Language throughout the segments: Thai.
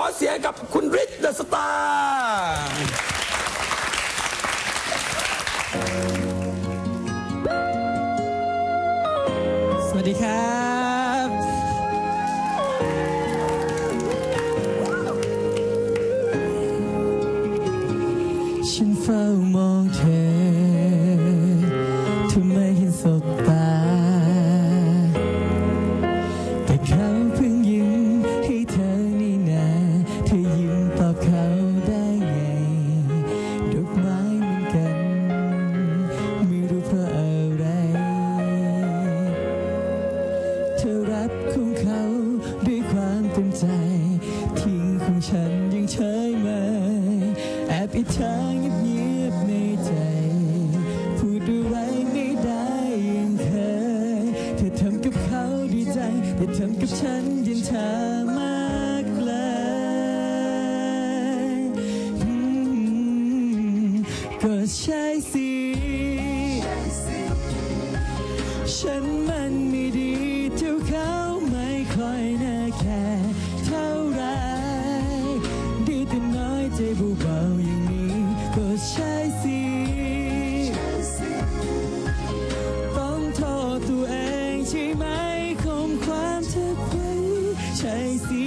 อเสียงกับคุณฤทธิ์เดอะสตาร์สวัสดีครับ ฉันเฝ้ามองเธอ รับของเขาด้วยความเต็มใจ ทิ้งของฉันยังเฉยเมยแอบอิจฉาเงียบๆในใจ พูดอะไรไม่ได้ยังเคย เธอทำกับเขาดีใจ แต่ทำกับฉันยันชามากเลยก็ใช่สิฉัน ช่สิ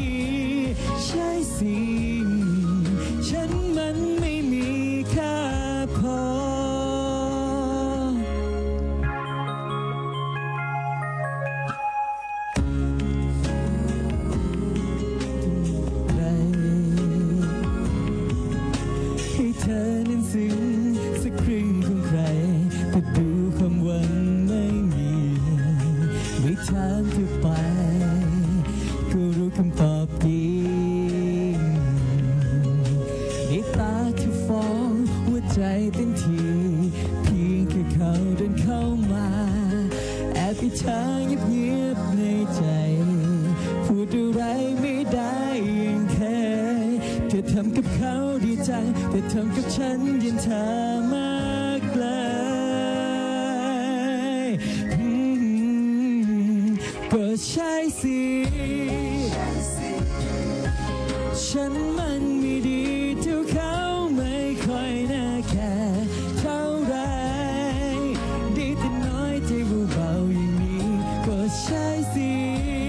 ใช่สิฉันมันไม่มีค่าพอไรให้เธอนั้นซึ้งสักครึ่งของใคร แต่ดูความหวังไม่มี ไม่ถามเธอไป คำตอบดีในตาเธอฟ้องหัวใจเต้นทีเพียงแค่เขาเดินเข้ามา แอบอิจฉาเงียบๆในใจ พูดอะไรไม่ได้ยังเคยเธอทำกับเขาดีใจแต่ทำกับฉันยันเธอม เปิดใช้สิ ฉันมันไม่ดีเท่าเขาไม่ค่อยน่าแค่เท่าไร ดีแต่น้อยที่เบาๆอย่างนี้ก็ใช้สิ